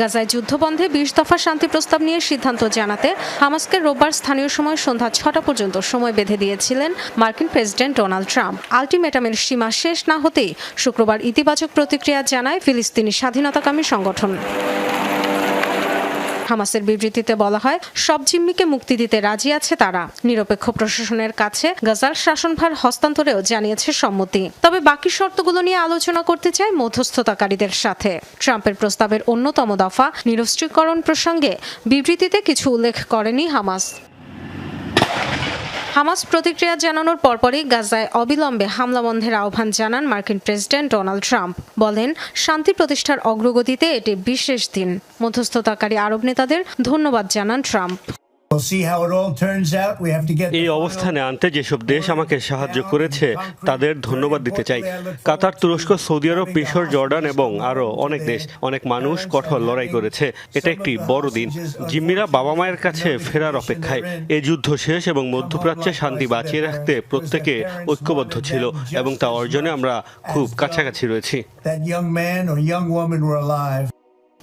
গাজায় যুদ্ধবন্ধে বিশ দফা শান্তি প্রস্তাব নিয়ে সিদ্ধান্ত জানাতে হামাসকে রোববার স্থানীয় সময় সন্ধ্যা ছটা পর্যন্ত সময় বেঁধে দিয়েছিলেন মার্কিন প্রেসিডেন্ট ডোনাল্ড ট্রাম্প। আলটিমেটামের সীমা শেষ না হতেই শুক্রবার ইতিবাচক প্রতিক্রিয়া জানায় ফিলিস্তিনি স্বাধীনতাকামী সংগঠন। হামাসের বিবৃতিতে বলা হয়, সব জিম্মিকে মুক্তি দিতে রাজি আছে তারা। নিরপেক্ষ প্রশাসনের কাছে গাজার শাসনভার হস্তান্তরেও জানিয়েছে সম্মতি। তবে বাকি শর্তগুলো নিয়ে আলোচনা করতে চায় মধ্যস্থতাকারীদের সাথে। ট্রাম্পের প্রস্তাবের অন্যতম দফা নিরস্ত্রীকরণ প্রসঙ্গে বিবৃতিতে কিছু উল্লেখ করেনি হামাস। হামাস প্রতিক্রিয়া জানানোর পরপরই গাজায় অবিলম্বে হামলা বন্ধের আহ্বান জানান মার্কিন প্রেসিডেন্ট ডোনাল্ড ট্রাম্প। বলেন, শান্তি প্রতিষ্ঠার অগ্রগতিতে এটি বিশেষ দিন। মধ্যস্থতাকারী আরব নেতাদের ধন্যবাদ জানান Trump. We'll see how it all turns out. We have to get এই অবস্থানে আনতে যেসব দেশ আমাকে সাহায্য করেছে তাদের ধন্যবাদ দিতে চাই। কাতার তুরস্ক সৌদি আরব মিশর জর্ডান এবং আরও অনেক দেশ অনেক মানুষ কঠোর লড়াই করেছে। এটা একটি বড় দিন। জিম্মিরা বাবা মায়ের কাছে ফেরার অপেক্ষায়। এ যুদ্ধ শেষ এবং মধ্যপ্রাচ্যে শান্তি বাঁচিয়ে রাখতে প্রত্যেকে ঐক্যবদ্ধ ছিল এবং তা অর্জনে আমরা খুব কাছাকাছি রয়েছি।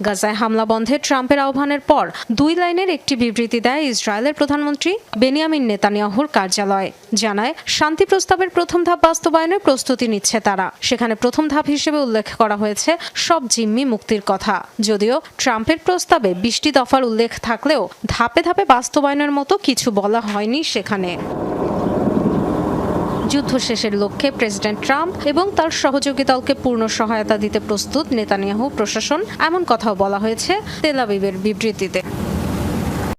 গাজায় হামলা বন্ধে ট্রাম্পের আহ্বানের পর দুই লাইনের একটি বিবৃতি দেয় ইসরায়েলের প্রধানমন্ত্রী বেনিয়ামিন নেতানিয়াহুর কার্যালয়। জানায়, শান্তি প্রস্তাবের প্রথম ধাপ বাস্তবায়নের প্রস্তুতি নিচ্ছে তারা। সেখানে প্রথম ধাপ হিসেবে উল্লেখ করা হয়েছে সব জিম্মি মুক্তির কথা। যদিও ট্রাম্পের প্রস্তাবে বিশটি দফার উল্লেখ থাকলেও ধাপে ধাপে বাস্তবায়নের মতো কিছু বলা হয়নি সেখানে। যুদ্ধ শেষের লক্ষ্যে প্রেসিডেন্ট ট্রাম্প এবং তার সহযোগী দলকে পূর্ণ সহায়তা দিতে প্রস্তুত নেতানিয়াহু প্রশাসন, এমন কথাও বলা হয়েছে তেলাবিবের বিবৃতিতে।